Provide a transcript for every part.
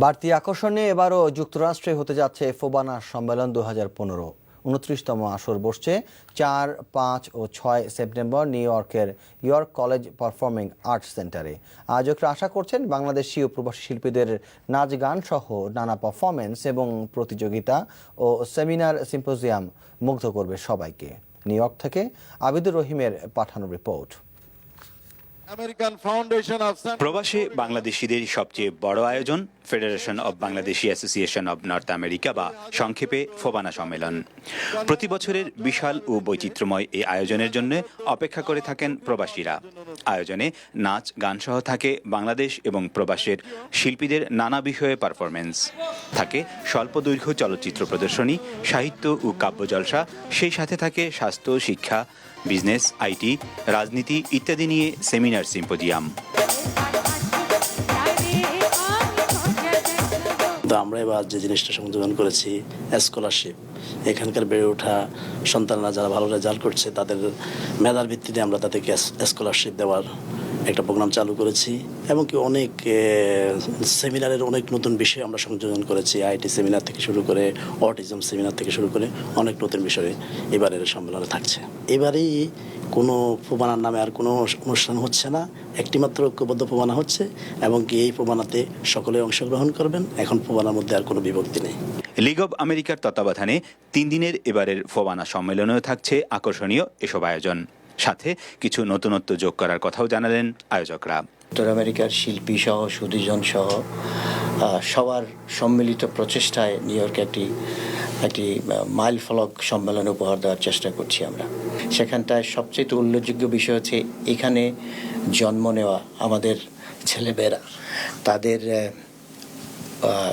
বাড়তি আকর্ষণে এবারও যুক্তরাষ্ট্রে হতে যাচ্ছে ফোবানা সম্মেলন দু হাজার পনেরো। উনত্রিশতম আসর বসছে, চার, পাঁচ ও ছয় সেপ্টেম্বর নিউ ইয়র্কের ইয়র্ক কলেজ পারফর্মিং আর্টস সেন্টারে। আয়োজকরা আশা করছেন বাংলাদেশি ও প্রবাসী শিল্পীদের নাচ গান সহ নানা পারফরমেন্স এবং প্রতিযোগিতা ও সেমিনার সিম্পোজিয়াম মুগ্ধ করবে সবাইকে। নিউ ইয়র্ক থেকে আবিদুর রহিমের পাঠানো রিপোর্ট। প্রবাসী বাংলাদেশিদের সবচেয়ে বড় আয়োজন federation of Bangladeshi association of North America বা সংক্ষেপে ফোবানা সম্মেলন। প্রতি বছরের বিশাল ও বৈচিত্র্যময় এই আয়োজনের জন্য অপেক্ষা করে থাকেন প্রবাসীরা। আয়োজনে নাচ গান সহ থাকে বাংলাদেশ এবং প্রবাসের শিল্পীদের নানা বিষয়ে পারফরমেন্স থাকে স্বল্প দৈর্ঘ্য চলচ্চিত্র প্রদর্শনী সাহিত্য ও কাব্য জলসা সেই সাথে থাকে স্বাস্থ্য শিক্ষা বিজনেস, আইটি, রাজনীতি ইত্যাদি নিয়ে সেমিনার সিম্পোজিয়াম তো আমরা এবার যে জিনিসটা সংযোজন করেছি স্কলারশিপ এখানকার বেড়ে ওঠা সন্তানরা যারা ভালো রেজাল্ট করছে, তাদের মেধার ভিত্তিতে আমরা তাদেরকে স্কলারশিপ দেওয়ার একটা প্রোগ্রাম চালু করেছি এবং কি অনেক সেমিনারের অনেক নতুন বিষয় আমরা সংযোজন করেছি আইটি সেমিনার থেকে শুরু করে অটিজম সেমিনার থেকে শুরু করে, অনেক নতুন বিষয়ে এবারের সম্মেলনে থাকছে। এবারেই কোনো প্রমাণার নামে আর কোনো অনুষ্ঠান হচ্ছে না, একটি মাত্র ঐক্যবদ্ধ প্রমাণা হচ্ছে এবং কি এই প্রমাণাতে সকলে অংশগ্রহণ করবেন, এখন প্রমাণার মধ্যে আর কোনো বিভক্তি নেই। লিগ অব আমেরিকার তত্ত্বাবধানে তিন দিনের এবারের ফোবানা সম্মেলনেও থাকছে আকর্ষণীয় এসব আয়োজন। সাথে কিছু নতুনত্ব যোগ করার কথাও জানালেন আয়োজকরা। উত্তর আমেরিকার শিল্পী সহ সুদীজন সহ সবার সম্মিলিত প্রচেষ্টায় নিউ ইয়র্কে একটি একটি মাইল ফলক সম্মেলন উপহার দেওয়ার চেষ্টা করছি আমরা। সেখানটায় সবচেয়ে উল্লেখযোগ্য বিষয় হচ্ছে এখানে জন্ম নেওয়া আমাদের ছেলেমেয়েরা। তাদের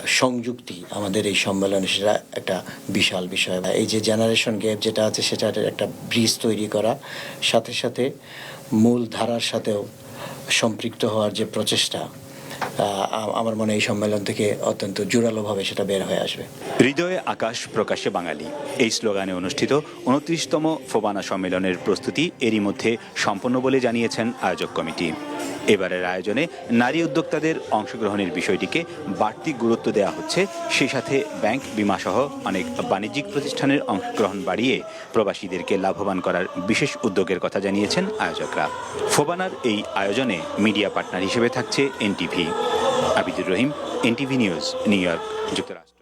সংযুক্তি আমাদের এই সম্মেলনে সেটা একটা বিশাল বিষয়। বা এই যে জেনারেশন গ্যাপ যেটা আছে সেটার একটা ব্রিজ তৈরি করা, সাথে সাথে মূল ধারার সাথেও সম্পৃক্ত হওয়ার যে প্রচেষ্টা আমার মনে এই সম্মেলন থেকে অত্যন্ত জোরালোভাবে সেটা বের হয়ে আসবে। হৃদয়ে আকাশ প্রকাশে বাঙালি। এই স্লোগানে অনুষ্ঠিত উনত্রিশতম ফোবানা সম্মেলনের প্রস্তুতি এরই মধ্যে সম্পন্ন বলে জানিয়েছেন আয়োজক কমিটি। এবারের আয়োজনে নারী উদ্যোক্তাদের অংশগ্রহণের বিষয়টিকে বাড়তি গুরুত্ব দেওয়া হচ্ছে। সেই সাথে ব্যাংক বিমা সহ অনেক বাণিজ্যিক প্রতিষ্ঠানের অংশগ্রহণ বাড়িয়ে প্রবাসীদেরকে লাভবান করার বিশেষ উদ্যোগের কথা জানিয়েছেন আয়োজকরা। ফোবানার এই আয়োজনে মিডিয়া পার্টনার হিসেবে থাকছে NTV. Abidur Rahim NTV news New York যুক্তরাষ্ট্র।